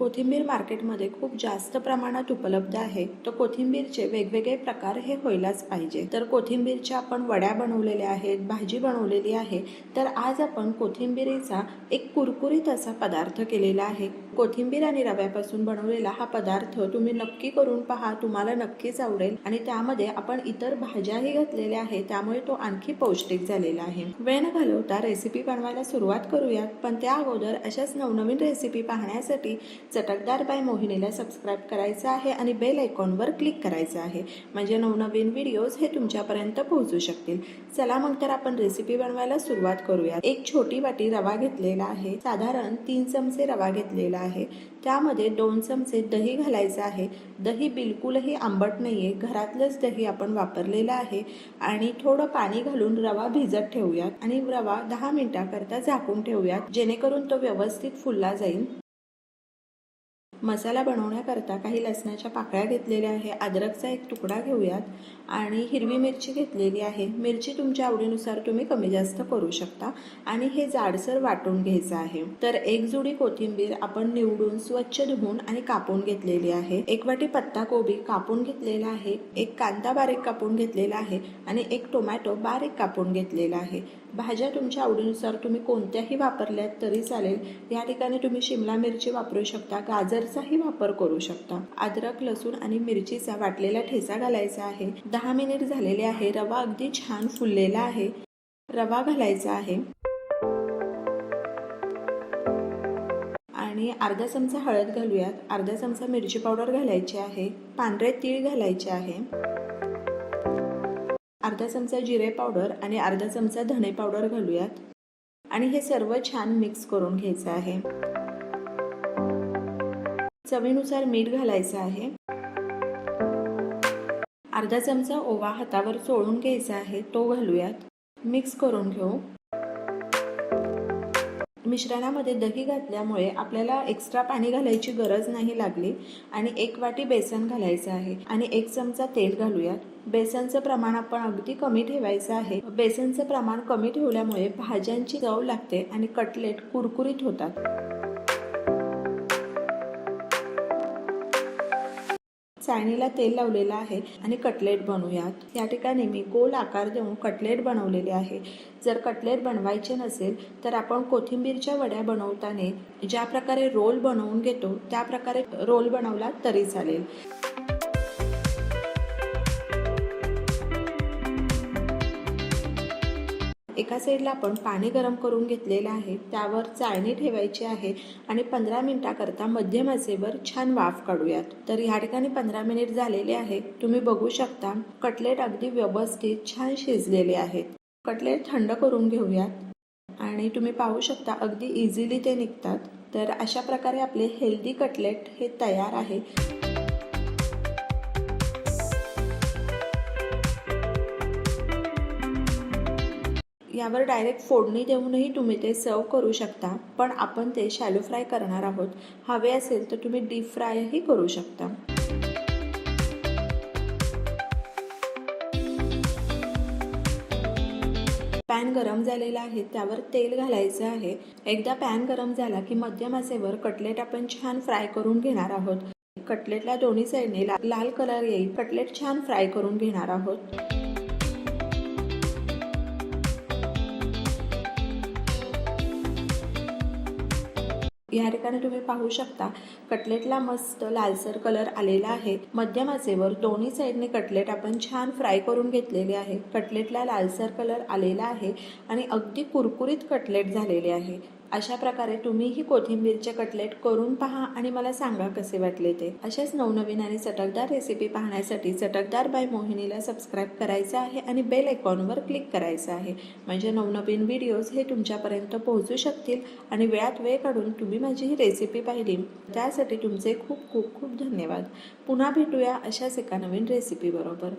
कोथिंबीर मार्केटमध्ये खूप जास्त प्रमाणात उपलब्ध आहे. तर कोथिंबीरचे वेगवेगळे प्रकार हे व्हायलाच पाहिजे. तर कोथिंबीरच्या आपण वड्या बनवलेल्या आहेत भाजी बनवलेली आहे तर आज आपण कोथिंबीरीचा एक कुरकुरीत असा पदार्थ केलेला आहे. कोथिंबीर आणि रव्यापासून बनवलेला हा पदार्थ तुम्ही नक्की करून पहा तुम्हाला नक्कीच आवडेल आणि त्यामध्ये आपण इतर भाज्याही घातलेल्या आहेत त्यामुळे तो आणखी पौष्टिक झालेला आहे. वेळ न घालवता रेसिपी बनवायला सुरुवात करूयात पण त्या अगोदर अशाच नवनवीन रेसिपी पाहण्यासाठी चटकदार बाय मोहिनीला सबस्क्राईब करायचं आहे आणि बेल आयकॉनवर क्लिक करायचं आहे. म्हणजे नवनवीन व्हिडिओज हे तुमच्यापर्यंत पोहोचू शकतील. चला मग तर आपण रेसिपी बनवायला सुरुवात करूया. एक छोटी वाटी रवा घेतलेला आहे. साधारण तीन चमचे रवा घेतलेला आहे. त्यामध्ये दोन चमचे दही घालायचं आहे. दही बिलकुलही आंबट नाही आहे घरातलंच दही आपण वापरलेलं आहे. आणि थोडं पाणी घालून रवा भिजत ठेवूयात. आणि रवा दहा मिनिटाकरता झाकून ठेवूयात. जेणेकरून तो व्यवस्थित फुलला जाईल. मसाला बनवण्याकरता काही लसणाच्या पाकळ्या घेतलेल्या आहे. अद्रकचा एक तुकडा घेऊयात. आणि हिरवी मिरची घेतलेली आहे. मिरची तुमच्या आवडीनुसार तुम्ही कमी जास्त करू शकता. आणि हे जाडसर वाटून घ्यायचं आहे. तर एक जुडी कोथिंबीर आपण निवडून स्वच्छ धुवून आणि कापून घेतलेली आहे. एक वाटी पत्ता कोबी कापून घेतलेला आहे. एक कांदा बारीक कापून घेतलेला आहे. आणि एक टोमॅटो बारीक कापून घेतलेला आहे. भाज्या तुमच्या आवडीनुसार तुम्ही कोणत्याही वापरल्यात तरी चालेल. या ठिकाणी तुम्ही शिमला मिरची वापरू शकता गाजरचाही वापर करू शकता. अद्रक लसूण आणि मिरचीचा वाटलेला ठेचा घालायचा आहे. दहा मिनिट झालेले आहे. रवा अगदी छान फुललेला आहे. रवा घालायचा आहे. आणि अर्धा चमचा हळद घालूयात. अर्धा चमचा मिरची पावडर घालायची आहे. पांढरे तीळ घालायचे आहे. अर्धा चमचा जिरे पावडर आणि अर्धा चमचा धणे पावडर घालूयात. आणि हे सर्व छान मिक्स करून घ्यायचं आहे. चवीनुसार मीठ घालायचं आहे. अर्धा चमचा ओवा हातावर चोळून घ्यायचा आहे तो घालूयात. मिक्स करून घेऊ. मिश्रणामध्ये दही घातल्यामुळे आपल्याला एक्स्ट्रा पाणी घालायची गरज नाही लागली आणि एक वाटी बेसन घालायचं आहे आणि एक चमचा तेल घालूयात. बेसनचं प्रमाण आपण अगदी कमी ठेवायचं आहे. बेसनचं प्रमाण कमी ठेवल्यामुळे भाज्यांची चव लागते आणि कटलेट कुरकुरीत होतात. चाळणीला तेल लावलेलं आहे आणि कटलेट बनवूयात. या ठिकाणी मी गोल आकार देऊन कटलेट बनवलेले आहे. जर कटलेट बनवायचे नसेल तर आपण कोथिंबीरच्या वड्या बनवताना ज्या प्रकारे रोल बनवून घेतो त्या प्रकारे रोल बनवला तरी चालेल. एका साईडला आपण पाणी गरम करून घेतलेलं आहे त्यावर चाळणी ठेवायची आहे आणि पंधरा मिनिटाकरता मध्यम आचेवर छान वाफ काढूयात. तर ह्या ठिकाणी पंधरा मिनिट झालेले आहे तुम्ही बघू शकता कटलेट अगदी व्यवस्थित छान शिजलेले आहेत. कटलेट थंड करून घेऊयात. आणि तुम्ही पाहू शकता अगदी इझिली ते निघतात. तर अशा प्रकारे आपले हेल्दी कटलेट हे तयार आहे. यावर डायरेक्ट फोडणी देऊनही तुम्ही ते सर्व करू शकता. पण आपण ते शॅलो फ्राय करणार आहोत. हवे असेल तर तुम्ही डीप फ्रायही करू शकता. पॅन गरम झालेला आहे. त्यावर तेल घालायचं आहे. एकदा पॅन गरम झाला की मध्यम आसेवर कटलेट आपण छान फ्राय करून घेणार आहोत. कटलेटला दोन्ही साईडने लाल कलर येईल. कटलेट छान फ्राय करून घेणार आहोत. या ठिकाणी तुम्ही पाहू शकता कटलेटला मस्त लालसर कलर आलेला आहे. मध्यम आचेवर दोन्ही साईडने कटलेट आपण छान फ्राय करून घेतलेले आहे. कटलेटला लालसर कलर आलेला आहे आणि अगदी कुरकुरीत कटलेट झालेले आहे. अशा प्रकारे तुम्हीही कोथिंबीरचे कटलेट करून पहा आणि मला सांगा कसे वाटले ते. अशाच नवनवीन आणि चटकदार रेसिपी पाहण्यासाठी चटकदार बाय मोहिनीला सबस्क्राईब करायचं आहे आणि बेल आयकॉनवर क्लिक करायचं आहे. म्हणजे नवनवीन व्हिडिओज हे तुमच्यापर्यंत पोहोचू शकतील आणि वेळात वेळ काढून तुम्ही माझी ही रेसिपी पाहिली. त्यासाठी तुमचे खूप खूप खूप धन्यवाद. पुन्हा भेटूया अशाच एका नवीन रेसिपीबरोबर